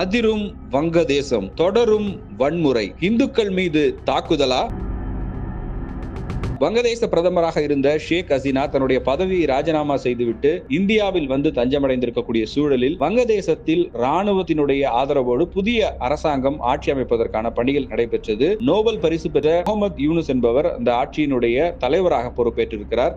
அதிரும் வங்கதேசம் தொடரும் வன்முறை. இந்துக்கள் மீது தாக்குதலா? வங்கதேச பிரதமராக இருந்த ஷேக் ஹசீனா தன்னுடைய பதவியை ராஜினாமா செய்துவிட்டு இந்தியாவில் வந்து தஞ்சமடைந்திருக்கக்கூடிய சூழலில் வங்கதேசத்தில் ராணுவத்தினுடைய ஆதரவோடு புதிய அரசாங்கம் ஆட்சி அமைப்பதற்கான பணிகள் நடைபெற்றது. நோபல் பரிசு பெற்ற முகமது யூனுஸ் என்பவர் அந்த ஆட்சியினுடைய தலைவராக பொறுப்பேற்றிருக்கிறார்.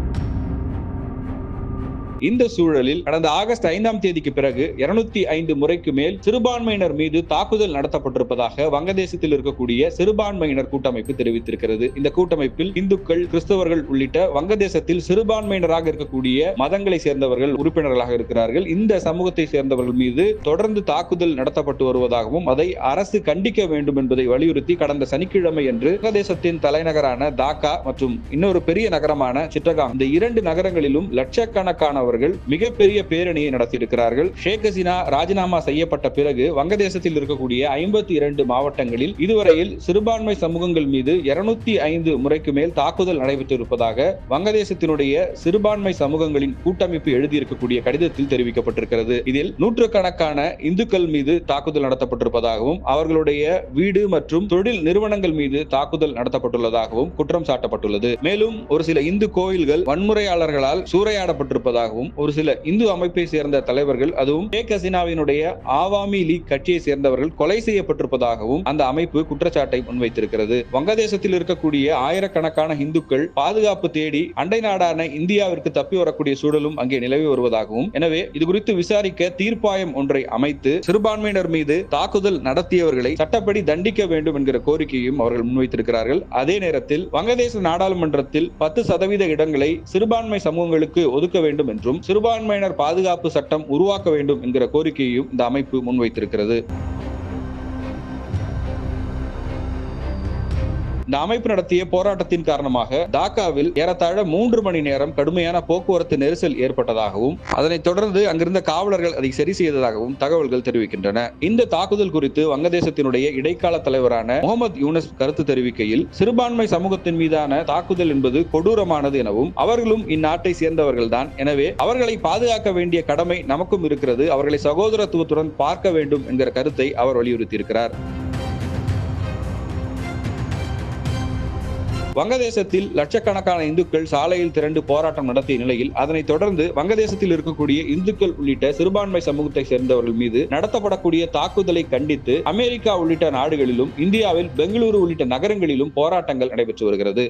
இந்த சூழலில் கடந்த ஆகஸ்ட் ஐந்தாம் தேதிக்கு பிறகு இருநூத்தி ஐந்து முறைக்கு மேல் சிறுபான்மையினர் மீது தாக்குதல் நடத்தப்பட்டிருப்பதாக வங்கதேசத்தில் இருக்கக்கூடிய சிறுபான்மையினர் கூட்டமைப்பு தெரிவித்திருக்கிறது. இந்த கூட்டமைப்பில் இந்துக்கள் கிறிஸ்தவர்கள் உள்ளிட்ட வங்கதேசத்தில் சிறுபான்மையினராக இருக்கக்கூடிய மதங்களை சேர்ந்தவர்கள் உறுப்பினர்களாக இருக்கிறார்கள். இந்த சமூகத்தை சேர்ந்தவர்கள் மீது தொடர்ந்து தாக்குதல் நடத்தப்பட்டு வருவதாகவும் அதை அரசு கண்டிக்க வேண்டும் என்பதை வலியுறுத்தி கடந்த சனிக்கிழமை அன்று வங்கதேசத்தின் தலைநகரான தாக்கா மற்றும் இன்னொரு பெரிய நகரமான சிட்டகாங் இந்த இரண்டு நகரங்களிலும் லட்சக்கணக்கானவர்கள் அவர்கள் மிகப்பெரிய பேரணியை நடத்தியிருக்கிறார்கள். ஷேக் ஹசீனா ராஜினாமா செய்யப்பட்ட பிறகு வங்கதேசத்தில் இருக்கக்கூடிய ஐம்பத்தி இரண்டு மாவட்டங்களில் இதுவரையில் சிறுபான்மை சமூகங்கள் மீது இருநூத்தி ஐந்து முறைக்கு மேல் தாக்குதல் நடைபெற்றிருப்பதாக வங்கதேசத்தினுடைய சிறுபான்மை சமூகங்களின் கூட்டமைப்பு எழுதியிருக்கக்கூடிய கடிதத்தில் தெரிவிக்கப்பட்டிருக்கிறது. இதில் நூற்றுக்கணக்கான இந்துக்கள் மீது தாக்குதல் நடத்தப்பட்டிருப்பதாகவும் அவர்களுடைய வீடு மற்றும் தொழில் நிறுவனங்கள் மீது தாக்குதல் நடத்தப்பட்டுள்ளதாகவும் குற்றம் சாட்டப்பட்டுள்ளது. மேலும் ஒரு சில இந்து கோயில்கள் வன்முறையாளர்களால் சூறையாடப்பட்டிருப்பதாகவும் ஒரு சில இந்து அமைப்பை சேர்ந்த தலைவர்கள் அதுவும் ஷேக் ஹசீனாவினுடைய ஆவாமி லீக் கட்சியை சேர்ந்தவர்கள் கொலை செய்யப்பட்டிருப்பதாகவும் அந்த அமைப்பு குற்றச்சாட்டை முன்வைத்திருக்கிறது. வங்கதேசத்தில் இருக்கக்கூடிய ஆயிரக்கணக்கான இந்துக்கள் பாதுகாப்பு தேடி அண்டை நாடான இந்தியாவிற்கு தப்பி வரக்கூடிய சூழலும் அங்கே நிலவி வருவதாகவும் எனவே இது குறித்து விசாரிக்க தீர்ப்பாயம் ஒன்றை அமைத்து சிறுபான்மையினர் மீது தாக்குதல் நடத்தியவர்களை சட்டப்படி தண்டிக்க வேண்டும் என்கிற கோரிக்கையும் அவர்கள் முன்வைத்திருக்கிறார்கள். அதே நேரத்தில் வங்கதேச நாடாளுமன்றத்தில் பத்து சதவீத இடங்களை சிறுபான்மை சமூகங்களுக்கு ஒதுக்க வேண்டும் என்றும் சிறுபான்மையினர் பாதுகாப்பு சட்டம் உருவாக்க வேண்டும் என்கிற கோரிக்கையையும் இந்த அமைப்பு முன்வைத்திருக்கிறது. இந்த அமைப்பு நடத்திய போராட்டத்தின் காரணமாக டாக்காவில் ஏறத்தாழ மூன்று மணி நேரம் கடுமையான போக்குவரத்து நெரிசல் ஏற்பட்டதாகவும் அதனைத் தொடர்ந்து அங்கிருந்த காவலர்கள் அதை சரி செய்ததாகவும் தகவல்கள் தெரிவிக்கின்றன. இந்த தாக்குதல் குறித்து வங்கதேசத்தினுடைய இடைக்கால தலைவரான முகமது யூனஸ் கருத்து தெரிவிக்கையில் சிறுபான்மை சமூகத்தின் மீதான தாக்குதல் என்பது கொடூரமானது எனவும் அவர்களும் இந்நாட்டை சேர்ந்தவர்கள்தான். எனவே அவர்களை பாதுகாக்க வேண்டிய கடமை நமக்கும் இருக்கிறது. அவர்களை சகோதரத்துவத்துடன் பார்க்க வேண்டும் என்கிற கருத்தை அவர் வலியுறுத்தியிருக்கிறார். வங்கதேசத்தில் லட்சக்கணக்கான இந்துக்கள் சாலையில் திரண்டு போராட்டம் நடத்திய நிலையில் அதனைத் தொடர்ந்து வங்கதேசத்தில் இருக்கக்கூடிய இந்துக்கள் உள்ளிட்ட சிறுபான்மை சமூகத்தை சேர்ந்தவர்கள் மீது நடத்தப்படக்கூடிய தாக்குதலை கண்டித்து அமெரிக்கா உள்ளிட்ட நாடுகளிலும் இந்தியாவில் பெங்களூரு உள்ளிட்ட நகரங்களிலும் போராட்டங்கள் நடைபெற்று வருகிறது.